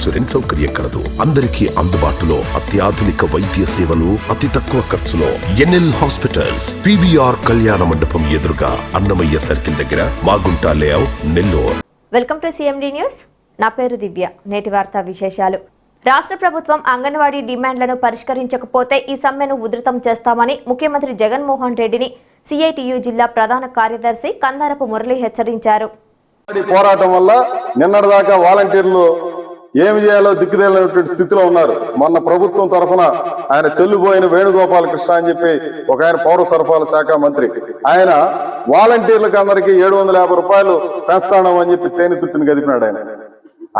Insurance సౌకర్యం కలదు. అందరికీ అందుబాటులో అత్యాధునిక వైద్య సేవలు అతి తక్కువ ఖర్చులో. ఎన్ఎల్ హాస్పిటల్స్ పివిఆర్ కళ్యాణ మండపం ఎదురుగా అన్నమయ్య సర్కిల్ దగ్గర Magunta layout Nellore. Welcome to CMD news. నా పేరు దివ్య. నేటి వార్తా విశేషాలు. రాష్ట్ర ప్రభుత్వం అంగన్వాడీ డిమాండ్లను పరిష్కరించకపోతే ఈ సమ్మెను ఉధృతం చేస్తామని ముఖ్యమంత్రి జగన్మోహన్ రెడ్డిని సిఐటియు జిల్లా ప్రధాన కార్యదర్శి కందారపు మురళి హెచ్చరించారు. పోరాటం వల్ల నిన్నటిదాకా వాలంటీర్లు ఏమి చేయాలో దిక్కుదేలినటువంటి స్థితిలో ఉన్నారు. మొన్న ప్రభుత్వం తరఫున ఆయన చెల్లిపోయిన వేణుగోపాల కృష్ణ అని చెప్పి ఒక ఆయన పౌర సరఫరాల శాఖ మంత్రి. ఆయన వాలంటీర్లకు అందరికీ ఏడు వందల యాభై రూపాయలు పెంచుతాను అని చెప్పి తేనె తుట్టిని గదిపినాడు ఆయన.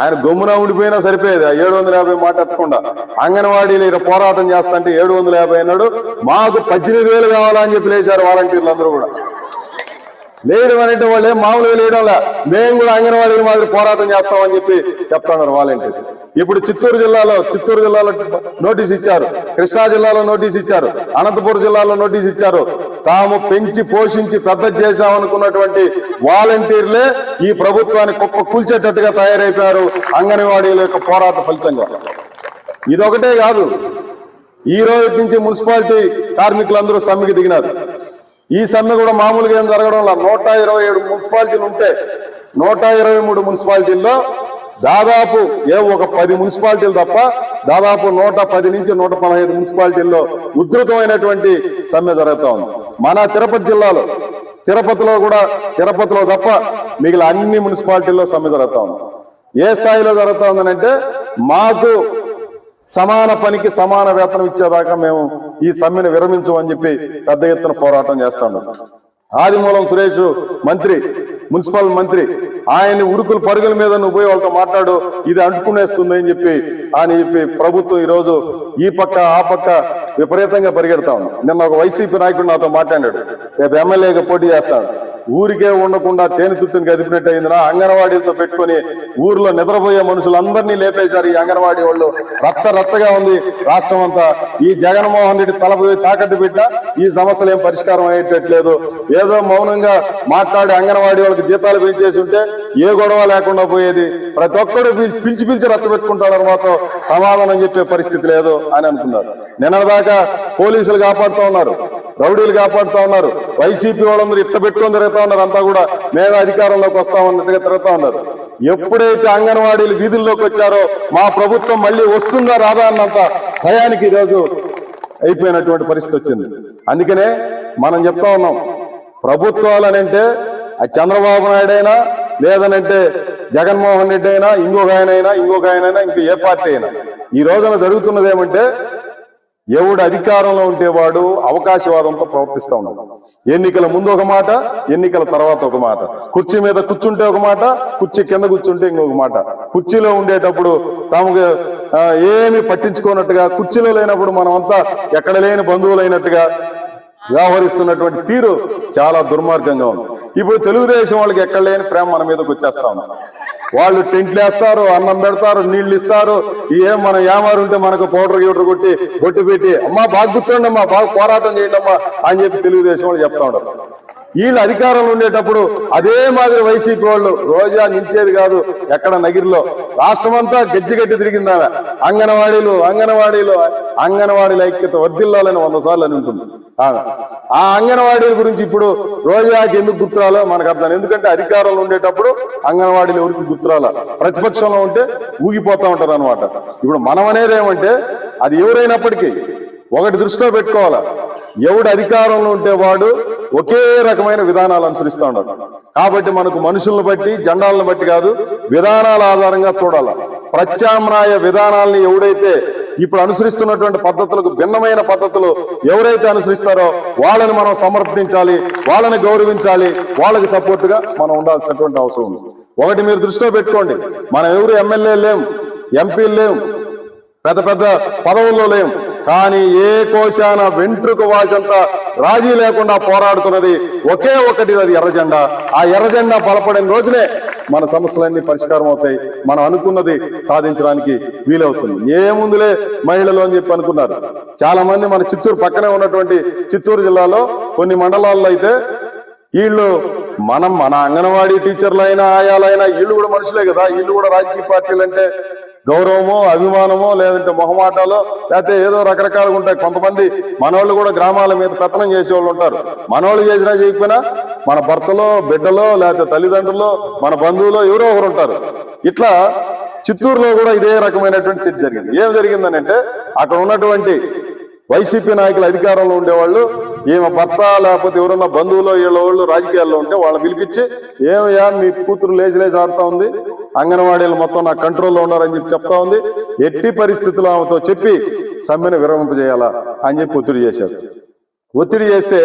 ఆయన గమ్మున ఉండిపోయినా సరిపోయేది. ఆ ఏడు వందల యాభై మాట ఎత్తకుండా అంగన్వాడీలు ఇక్కడ పోరాటం చేస్తా అంటే ఏడు వందల యాభై అన్నాడు. మాకు పద్దెనిమిది వేలు కావాలా అని చెప్పి లేచారు వాలంటీర్లు అందరూ కూడా. లేయడం అనేది వాళ్ళు ఏం మామూలుగా లేయడంలా మేము కూడా అంగన్వాడీల మాదిరి పోరాటం చేస్తామని చెప్పి చెప్తున్నారు వాలంటీర్ ఇప్పుడు చిత్తూరు జిల్లాలో చిత్తూరు జిల్లాలో నోటీస్ ఇచ్చారు. కృష్ణా జిల్లాలో నోటీస్ ఇచ్చారు. అనంతపురం జిల్లాలో నోటీస్ ఇచ్చారు. తాము పెంచి పోషించి పెద్ద చేశామనుకున్నటువంటి వాలంటీర్లే ఈ ప్రభుత్వాన్ని కుప్ప కూల్చేటట్టుగా తయారైపోయారు అంగన్వాడీల యొక్క పోరాట ఫలితంగా. ఇదొకటే కాదు. ఈ రోజు నుంచి మున్సిపాలిటీ కార్మికులందరూ సమ్మెకి దిగినారు. ఈ సమ్మె కూడా మామూలుగా ఏం జరగడం లేదు. నూట ఇరవై ఏడు మున్సిపాలిటీలు ఉంటే నూట ఇరవై మూడు మున్సిపాలిటీల్లో దాదాపు ఏ ఒక పది మున్సిపాలిటీలు తప్ప దాదాపు నూట పది నుంచి నూట పదహైదు మున్సిపాలిటీల్లో ఉధృతమైనటువంటి సమ్మె జరుగుతూ ఉంది. మన తిరుపతి జిల్లాలో తిరుపతిలో కూడా తిరుపతిలో తప్ప మిగిలిన అన్ని మున్సిపాలిటీల్లో సమ్మె జరుగుతూ ఉంది. ఏ స్థాయిలో జరుగుతూ ఉందనంటే మాకు సమాన పనికి సమాన వేతనం ఇచ్చేదాకా మేము ఈ సమ్మెను విరమించమని చెప్పి పెద్ద ఎత్తున పోరాటం చేస్తాడు ఆదిమూలం సురేష్ మంత్రి మున్సిపల్ మంత్రి ఆయన్ని ఉరుకులు పరుగుల మీద నువ్వు పోయి వాళ్ళతో మాట్లాడు ఇది అంటుకునేస్తుంది అని చెప్పి అని చెప్పి ప్రభుత్వం ఈ రోజు ఈ పక్క ఆ పక్క విపరీతంగా పరిగెడతా ఉంది. నిన్న ఒక వైసీపీ నాయకుడు నాతో మాట్లాడాడు. రేపు ఎమ్మెల్యేగా పోటీ చేస్తాడు. ఊరికే ఉండకుండా తేనె తుట్టిని కదిపినట్టు అయిందినా అంగన్వాడీలతో పెట్టుకొని ఊర్లో నిద్రపోయే మనుషులందరినీ లేపేశారు ఈ అంగన్వాడీ వాళ్ళు. రచ్చ రచ్చగా ఉంది. రాష్ట్రం అంతా. ఈ జగన్మోహన్ రెడ్డి తలపై తాకట్టు పెట్ట ఈ సమస్యలు ఏం పరిష్కారం అయ్యేటట్లేదు. ఏదో మౌనంగా మాట్లాడి అంగన్వాడీ వాళ్ళకి జీతాలు పెంచేసి ఉంటే ఏ గొడవ లేకుండా పోయేది. ప్రతి ఒక్కరు పిలిచి పిలిచి రచ్చ పెట్టుకుంటాడు మాతో సమాధానం చెప్పే పరిస్థితి లేదు అని అనుకున్నారు. దాకా పోలీసులు కాపాడుతూ ఉన్నారు. రౌడీలు కాపాడుతూ ఉన్నారు. వైసీపీ వాళ్ళందరూ ఇట్ట పెట్టుకొని తిరుగుతా ఉన్నారు. అంతా కూడా మేమే అధికారంలోకి వస్తామన్నట్టుగా తిరుగుతా ఉన్నారు. ఎప్పుడైతే అంగన్వాడీలు వీధుల్లోకి వచ్చారో మా ప్రభుత్వం మళ్ళీ వస్తుందా రాదా అన్నంత భయానికి ఈరోజు అయిపోయినటువంటి పరిస్థితి వచ్చింది. అందుకనే మనం చెప్తా ఉన్నాం ప్రభుత్వాలు అని అంటే చంద్రబాబు నాయుడు అయినా లేదనంటే జగన్మోహన్ రెడ్డి అయినా ఇంకొక ఆయన అయినా ఇంకొక ఆయన అయినా ఇంకో ఏ పార్టీ అయినా. ఈ రోజున జరుగుతున్నది ఏమంటే ఎవడు అధికారంలో ఉండేవాడు అవకాశవాదంతో ప్రవర్తిస్తూ ఉన్నాడు. ఎన్నికల ముందు ఒక మాట ఎన్నికల తర్వాత ఒక మాట. కుర్చీ మీద కూర్చుంటే ఒక మాట కుర్చీ కింద కూర్చుంటే ఇంకొక మాట. కుర్చీలో ఉండేటప్పుడు తమకు ఏమి పట్టించుకోనట్టుగా కుర్చీలో లేనప్పుడు మనం అంతా ఎక్కడ లేని బంధువులైనట్టుగా వ్యవహరిస్తున్నటువంటి తీరు చాలా దుర్మార్గంగా ఉంది. ఇప్పుడు తెలుగుదేశం వాళ్ళకి ఎక్కడ లేని ప్రేమ మన మీదకి వచ్చేస్తా ఉంది. వాళ్ళు టెంట్లు వేస్తారు అన్నం పెడతారు నీళ్ళు ఇస్తారు ఏం మనం ఏమారు ఉంటే మనకు పౌడర్ గీటర్ కొట్టి కొట్టి పెట్టి అమ్మా బాగా కూర్చోండి అమ్మా బాగా పోరాటం చేయండి అమ్మా అని చెప్పి తెలుగుదేశం వాళ్ళు చెప్తా ఉండరు వీళ్ళు అధికారంలో ఉండేటప్పుడు అదే మాదిరి వైసీపీ వాళ్ళు రోజా నిలిచేది కాదు ఎక్కడ నగిరిలో. రాష్ట్రం అంతా గజ్జి గట్టి తిరిగింది ఆమె. అంగన్వాడీలు అంగన్వాడీలు. అంగన్వాడీల ఐక్యత వర్దిల్లాలని వంద సార్లు అని ఉంటుంది. ఆమె. ఆ అంగన్వాడీల గురించి ఇప్పుడు రోజాకి ఎందుకు గుర్తురాలో మనకు అర్థం ఎందుకంటే అధికారంలో ఉండేటప్పుడు అంగన్వాడీలు ఎవరికి గుర్తురాల? ప్రతిపక్షంలో ఉంటే ఊగిపోతా ఉంటారు అనమాట ఇప్పుడు మనం అనేది ఏమంటే అది ఎవరైనప్పటికీ ఒకటి దృష్టిలో పెట్టుకోవాలా. ఎవడు అధికారంలో ఉంటే వాడు ఒకే రకమైన విధానాలు అనుసరిస్తూ ఉన్నారు కాబట్టి మనకు మనుషులను బట్టి జెండాలను బట్టి కాదు విధానాల ఆధారంగా చూడాలి. ప్రత్యామ్నాయ విధానాల్ని ఎవడైతే ఇప్పుడు అనుసరిస్తున్నటువంటి పద్ధతులకు భిన్నమైన పద్ధతులు ఎవరైతే అనుసరిస్తారో వాళ్ళని మనం సమర్థించాలి వాళ్ళని గౌరవించాలి వాళ్ళకి సపోర్ట్గా మనం ఉండాల్సినటువంటి అవసరం ఉంది. ఒకటి మీరు దృష్టిలో పెట్టుకోండి. మనం ఎవరు ఎమ్మెల్యే లేం ఎంపీలు లేం పెద్ద పెద్ద పదవుల్లో లేం. కానీ ఏ కోశాన వెంట్రుక వాసంతా రాజీ లేకుండా పోరాడుతున్నది ఒకే ఒకటి అది ఎర్రజెండా ఆ ఎర్రజెండా బలపడిన రోజునే మన సమస్యలన్నీ పరిష్కారం అవుతాయి. మనం అనుకున్నది సాధించడానికి వీలవుతుంది. ఏముందులే మహిళలు అని చెప్పి అనుకున్నారు. చాలా మంది మన చిత్తూరు పక్కనే ఉన్నటువంటి చిత్తూరు జిల్లాలో కొన్ని మండలాల్లో అయితే వీళ్ళు మనం మన అంగన్వాడీ టీచర్లు అయినా ఆయాలైనా వీళ్ళు కూడా మనుషులే కదా. వీళ్ళు కూడా రాజకీయ పార్టీలు అంటే గౌరవమో అభిమానమో లేదంటే మొహమాటాలో లేకపోతే ఏదో రకరకాలుగా ఉంటాయి. కొంతమంది మనోళ్ళు కూడా గ్రామాల మీద పెత్తనం చేసే వాళ్ళు ఉంటారు. మనోళ్ళు చేసినా చేయకపోయినా మన భర్తలో బిడ్డలో లేకపోతే తల్లిదండ్రులు మన బంధువులో ఎవరో ఒకరు ఉంటారు. ఇట్లా చిత్తూరులో కూడా ఇదే రకమైనటువంటి చర్చ జరిగింది. ఏం జరిగిందని అంటే అక్కడ ఉన్నటువంటి వైసీపీ నాయకులు అధికారంలో ఉండేవాళ్ళు ఈమె భర్త లేకపోతే ఎవరన్నా బంధువులు వీళ్ళ వాళ్ళు రాజకీయాల్లో ఉంటే వాళ్ళని పిలిపించి ఏమయ్యా మీ కూతురు లేచి లేచి ఆడుతా ఉంది అంగన్వాడీలు మొత్తం నా కంట్రోల్లో ఉన్నారని చెప్పి చెప్తా ఉంది ఎట్టి పరిస్థితుల్లో ఆమెతో చెప్పి సమ్మెను విరమింపజేయాలా? అని చెప్పి ఒత్తిడి చేశారు. ఒత్తిడి చేస్తే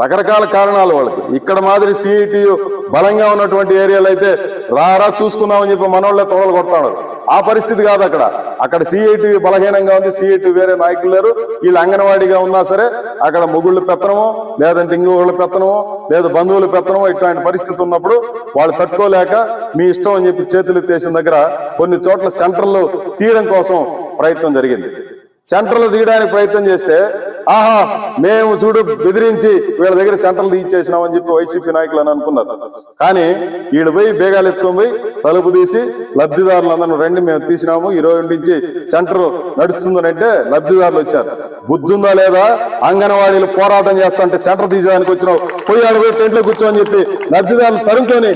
రకరకాల కారణాలు వాళ్ళకి. ఇక్కడ మాదిరి సిఐటియు బలంగా ఉన్నటువంటి ఏరియాలో అయితే రారా చూసుకుందామని చెప్పి మనోళ్ళే తోడలు కొడతాడు. ఆ పరిస్థితి కాదు అక్కడ. అక్కడ సిఐటి బలహీనంగా ఉంది సిఐటి వేరే నాయకులు లేరు. వీళ్ళు అంగన్వాడిగా ఉన్నా సరే అక్కడ మొగుళ్ళు పెత్తనమో లేదంటే ఇంకోళ్ళ పెత్తనమో లేదా బంధువుల పెత్తనమో ఇట్లాంటి పరిస్థితి ఉన్నప్పుడు వాళ్ళు తట్టుకోలేక మీ ఇష్టం అని చెప్పి చేతులు ఎత్తేసిన దగ్గర కొన్ని చోట్ల సెంటర్లు తీయడం కోసం ప్రయత్నం జరిగింది. సెంటర్లు తీయడానికి ప్రయత్నం చేస్తే ఆహా మేము చూడు బెదిరించి వీళ్ళ దగ్గర సెంటర్లు తీయించేసినామని చెప్పి వైసీపీ నాయకులు అని అనుకున్నారు. కానీ వీళ్ళు పోయి బేగాలు ఎత్తుకొని పోయి తలుపు తీసి లబ్ధిదారులందరూ రండి మేము తీసినాము. ఈ రోజు నుంచి సెంటర్ నడుస్తుందని అంటే లబ్ధిదారులు వచ్చారు. బుద్ధుందా లేదా? అంగన్వాడీలు పోరాటం చేస్తాంటే సెంటర్ తీసేదానికి వచ్చినావు. పోయి ఆడ పోయి టెంట్లో కూర్చోని చెప్పి లబ్ధిదారులు తరుముకొని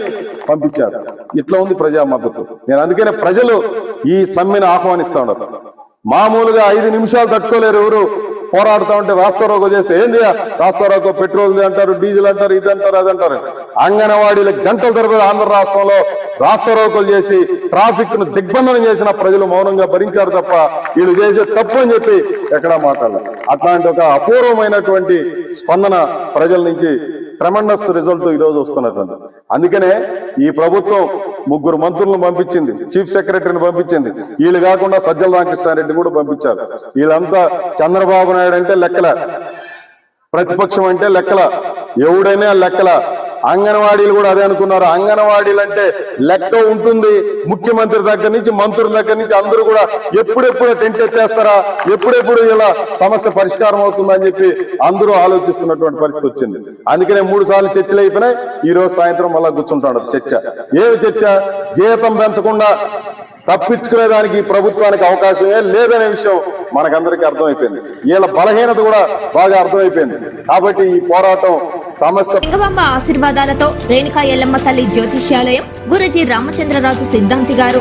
పంపించారు. ఇట్లా ఉంది ప్రజా మద్దతు. నేను అందుకనే ప్రజలు ఈ సమ్మెను ఆహ్వానిస్తా ఉండదు మామూలుగా ఐదు నిమిషాలు తట్టుకోలేరు ఎవరు. పోరాడుతూ ఉంటే రాస్తారోకో చేస్తే ఏంది? రాస్తారోకో పెట్రోల్ అంటారు డీజిల్ అంటారు ఇది అంటారు అది అంటారు. అంగన్వాడీలు గంటల తరబడి ఆంధ్ర రాష్ట్రంలో రాస్తారోకోలు చేసి ట్రాఫిక్ను దిగ్బంధనం చేసిన ప్రజలు మౌనంగా భరించారు తప్ప వీళ్ళు చేసే తప్పు అని చెప్పి ఎక్కడా మాట్లాడలేదు. అట్లాంటి ఒక అపూర్వమైనటువంటి స్పందన ప్రజల నుంచి ట్రమండస్ రిజల్ట్ ఈ రోజు వస్తున్నటువంటి. అందుకనే ఈ ప్రభుత్వం ముగ్గురు మంత్రులను పంపించింది చీఫ్ సెక్రటరీని పంపించింది. వీళ్ళు కాకుండా సజ్జల రామకృష్ణారెడ్డి కూడా పంపించారు. వీళ్ళంతా చంద్రబాబు నాయుడు అంటే లెక్కల. ప్రతిపక్షం అంటే లెక్కల. ఎవడైనా లెక్కల. అంగన్వాడీలు కూడా అదే అనుకున్నారు. అంగన్వాడీలు అంటే లెక్క ఉంటుంది. ముఖ్యమంత్రి దగ్గర నుంచి మంత్రుల దగ్గర నుంచి అందరూ కూడా ఎప్పుడెప్పుడు టెంట్ ఎత్తేస్తారా? ఎప్పుడెప్పుడు ఇలా సమస్య పరిష్కారం అవుతుందని చెప్పి అందరూ ఆలోచిస్తున్నటువంటి పరిస్థితి వచ్చింది. అందుకనే మూడు సార్లు చర్చలు అయిపోయినాయి. ఈ రోజు సాయంత్రం మళ్ళా కూర్చుంటాడు చర్చ. ఏమి చర్చ? జీతం పెంచకుండా తప్పించుకునేదానికి దానికి ప్రభుత్వానికి అవకాశమే లేదనే విషయం మనకందరికీ అర్థమైపోయింది. వీళ్ళ బలహీనత కూడా బాగా అర్థమైపోయింది. కాబట్టి ఈ పోరాటం సమస్య లింగబాంబ ఆశీర్వాదాలతో రేణుకా ఎల్లమ్మ తల్లి జ్యోతిష్యాలయం గురుజీ రామచంద్రరాజు సిద్ధాంతి గారు.